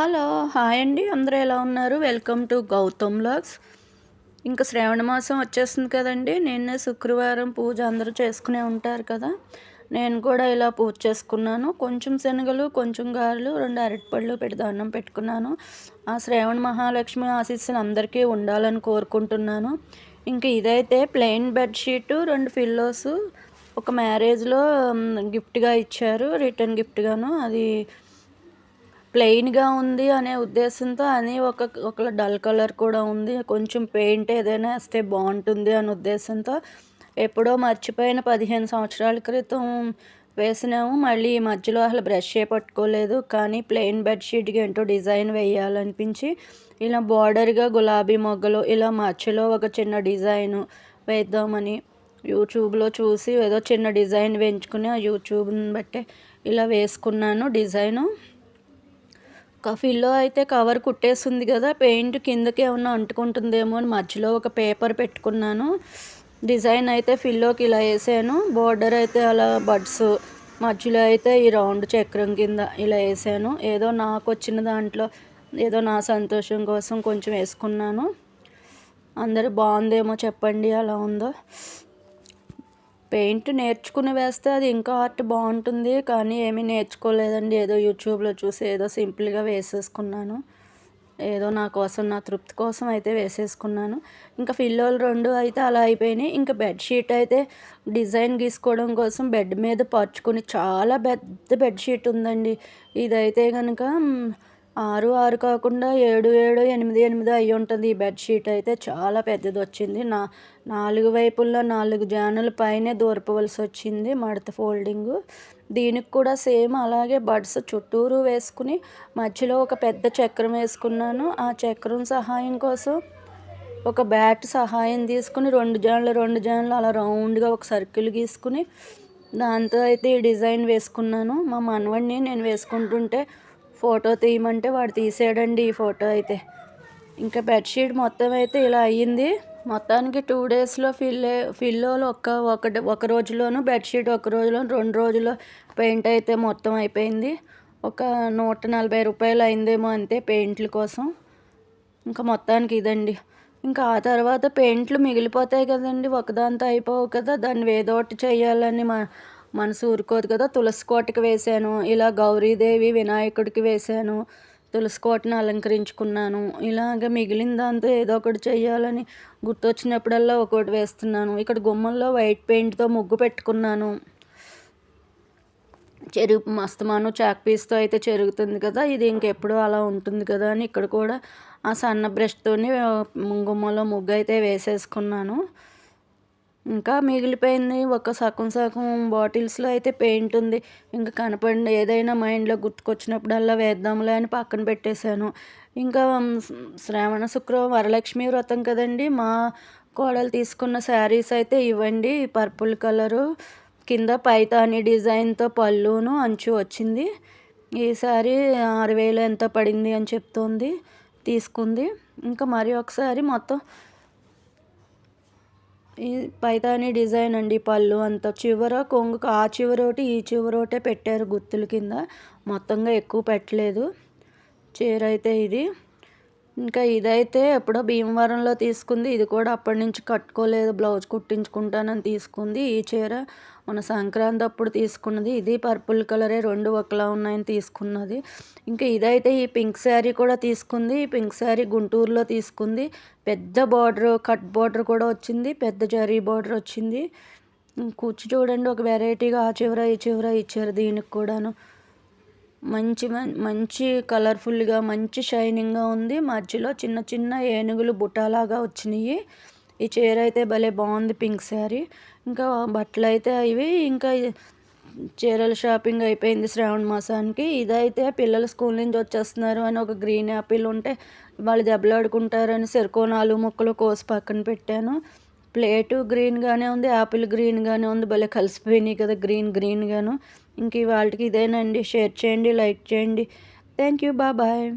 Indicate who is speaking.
Speaker 1: Hello hi అండి. అందరూ ఎలా ఉన్నారు? వెల్కమ్ టు గౌతమ్ లాగ్స్ ఇంకా శ్రావణ మాసం వచ్చేస్తుంది కదండి. నిన్న శుక్రవారం పూజ అందరూ చేసుకునే ఉంటారు కదా. నేను కూడా ఇలా పూజ చేసుకున్నాను. కొంచెం శనగలు కొంచెం గారెలు రెండు అరటిపళ్ళు పెట్టి దండం పెట్టుకున్నాను. ఆ శ్రావణ మహాలక్ష్మి ఆశీస్సులు అందరికీ ఉండాలని కోరుకుంటున్నాను. ఇంకా ఇదైతే ప్లెయిన్ బెడ్షీటు రెండు ఫిల్లోసు ఒక మ్యారేజ్లో గిఫ్ట్గా ఇచ్చారు. రిటర్న్ గిఫ్ట్గాను. అది ప్లెయిన్గా ఉంది అనే ఉద్దేశంతో అని ఒక ఒక డల్ కలర్ కూడా ఉంది. కొంచెం పెయింట్ ఏదైనా వేస్తే బాగుంటుంది అనే ఉద్దేశంతో ఎప్పుడో మర్చిపోయిన పదిహేను సంవత్సరాల క్రితం వేసినాము. మళ్ళీ ఈ మధ్యలో అసలు బ్రష్ పట్టుకోలేదు కానీ ప్లెయిన్ బెడ్షీట్కి ఏంటో డిజైన్ వేయాలనిపించి ఇలా బార్డర్గా గులాబీ మొగ్గలు ఇలా మధ్యలో ఒక చిన్న డిజైన్ వేద్దామని యూట్యూబ్లో చూసి ఏదో చిన్న డిజైన్ వేయించుకుని ఆ యూట్యూబ్ని బట్టే ఇలా వేసుకున్నాను డిజైను. కఫీల్లో అయితే కవర్ కుట్టేస్తుంది కదా పెయింట్ కిందకి ఏమన్నా అంటుకుంటుందేమో అని మధ్యలో ఒక పేపర్ పెట్టుకున్నాను. డిజైన్ అయితే ఫిల్లోకి ఇలా వేసాను. బోర్డర్ అయితే అలా బడ్స్ మధ్యలో అయితే ఈ రౌండ్ చక్రం కింద ఇలా వేసాను. ఏదో నాకు వచ్చిన దాంట్లో ఏదో నా సంతోషం కోసం కొంచెం వేసుకున్నాను. అందరూ బాగుందేమో చెప్పండి అలా ఉందో. పెయింట్ నేర్చుకుని వేస్తే అది ఇంకా ఆర్ట్ బాగుంటుంది. కానీ ఏమీ నేర్చుకోలేదండి. ఏదో యూట్యూబ్లో చూసి ఏదో సింపుల్గా వేసేసుకున్నాను. ఏదో నా కోసం నా తృప్తి కోసం అయితే వేసేసుకున్నాను. ఇంకా ఫిల్లోలు రెండు అయితే అలా అయిపోయినాయి. ఇంకా బెడ్షీట్ అయితే డిజైన్ గీసుకోవడం కోసం బెడ్ మీద పరుచుకుని చాలా పెద్ద బెడ్షీట్ ఉందండి. ఇదైతే కనుక ఆరు ఆరు కాకుండా ఏడు ఏడు ఎనిమిది ఎనిమిది అయి ఉంటుంది. ఈ బెడ్షీట్ అయితే చాలా పెద్దది వచ్చింది నా నాలుగు వైపుల్లో నాలుగు జానుల పైనే దూరపవలసి వచ్చింది మడత ఫోల్డింగ్. దీనికి కూడా సేమ్ అలాగే బడ్స్ చుట్టూరు వేసుకుని మధ్యలో ఒక పెద్ద చక్రం వేసుకున్నాను. ఆ చక్రం సహాయం కోసం ఒక బ్యాట్ సహాయం తీసుకుని రెండు జాన్లు రెండు జాన్లు అలా రౌండ్గా ఒక సర్కిల్ గీసుకుని దాంతో అయితే ఈ డిజైన్ వేసుకున్నాను. మా మనవడిని నేను వేసుకుంటుంటే ఫోటో తీయమంటే వాడు తీసాడండి ఈ ఫోటో అయితే. ఇంకా బెడ్షీట్ మొత్తం అయితే ఇలా అయ్యింది. మొత్తానికి టూ డేస్లో ఫిల్ ఫిల్లోలు ఒక్క ఒక ఒక రోజులోను బెడ్షీట్ ఒక రోజులో రెండు రోజుల్లో పెయింట్ అయితే మొత్తం అయిపోయింది. ఒక నూట నలభై రూపాయలు అయిందేమో అంతే పెయింట్ల కోసం. ఇంకా మొత్తానికి ఇదండి. ఇంకా ఆ తర్వాత పెయింట్లు మిగిలిపోతాయి కదండి ఒకదాంతో అయిపోవు కదా దాన్ని ఏదో ఒకటి చేయాలని మా మనసు ఊరుకోదు కదా. తులసి కోటకి వేశాను. ఇలా గౌరీదేవి వినాయకుడికి వేశాను. తులసి కోటను అలంకరించుకున్నాను. ఇలాగ మిగిలిన దాంతో ఏదో ఒకటి చేయాలని గుర్తొచ్చినప్పుడల్లా ఒకటి వేస్తున్నాను. ఇక్కడ గుమ్మల్లో వైట్ పెయింట్తో ముగ్గు పెట్టుకున్నాను. చెరుగు మస్తమాను చాక్ పీస్తో అయితే చెరుగుతుంది కదా. ఇది ఇంకెప్పుడు అలా ఉంటుంది కదా అని ఇక్కడ కూడా ఆ సన్న బ్రష్తోని గుమ్మలో ముగ్గు అయితే వేసేసుకున్నాను. ఇంకా మిగిలిపోయింది ఒక సగం సగం బాటిల్స్లో అయితే పెయింట్ ఉంది. ఇంకా కనపడి ఏదైనా మైండ్లో గుర్తుకొచ్చినప్పుడల్లా వేద్దాంలే అని పక్కన పెట్టేశాను. ఇంకా శ్రావణ శుక్రవారం వరలక్ష్మి వ్రతం కదండి మా కోడలు తీసుకున్న శారీస్ అయితే ఇవ్వండి. పర్పుల్ కలరు కింద పైతాని డిజైన్తో పళ్ళును అంచు వచ్చింది. ఈ శారీ ఆరు వేలు ఎంత పడింది అని చెప్తోంది తీసుకుంది. ఇంకా మరి ఒకసారి మొత్తం పైతాని డిజైన్ అండి పళ్ళు అంత. చివర కొంగుకు ఆ చివరోటి ఈ చివరోటే పెట్టారు గుత్తుల కింద. మొత్తంగా ఎక్కువ పెట్టలేదు. చీర అయితే ఇది. ఇంకా ఇదైతే ఎప్పుడో భీమవరంలో తీసుకుంది. ఇది కూడా అప్పటి నుంచి కట్టుకోలేదు. బ్లౌజ్ కుట్టించుకుంటానని తీసుకుంది. ఈ చీర మన సంక్రాంతి అప్పుడు తీసుకున్నది. ఇది పర్పుల్ కలరే రెండు ఒకలా ఉన్నాయని తీసుకున్నది. ఇంకా ఇదైతే ఈ పింక్ శారీ కూడా తీసుకుంది. ఈ పింక్ శారీ గుంటూరులో తీసుకుంది. పెద్ద బార్డర్ కట్ బార్డర్ కూడా వచ్చింది. పెద్ద జరీ బార్డర్ వచ్చింది. కూర్చు చూడండి. ఒక వెరైటీగా ఆ చివర ఈ చివర ఇచ్చారు దీనికి కూడాను. మంచి మంచి కలర్ఫుల్గా మంచి షైనింగ్గా ఉంది. మధ్యలో చిన్న చిన్న ఏనుగులు బుటాలాగా వచ్చినాయి. ఈ చీర అయితే భలే బాగుంది పింక్ శారీ. ఇంకా బట్టలు అయితే ఇవి. ఇంకా చీరల షాపింగ్ అయిపోయింది శ్రావణ మాసానికి. ఇదైతే పిల్లలు స్కూల్ నుంచి వచ్చేస్తున్నారు అని ఒక గ్రీన్ యాపిల్ ఉంటే వాళ్ళు దెబ్బలాడుకుంటారని సెరుకోనాలు ముక్కలు కోసి పక్కన పెట్టాను. ప్లేటు గ్రీన్గానే ఉంది యాపిల్ గ్రీన్గానే ఉంది. భలే కలిసిపోయినాయి కదా గ్రీన్ గ్రీన్గాను. ఇంక వాళ్ళకి ఇదేనండి షేర్ చేయండి లైక్ చేయండి థ్యాంక్ యూ బాయ్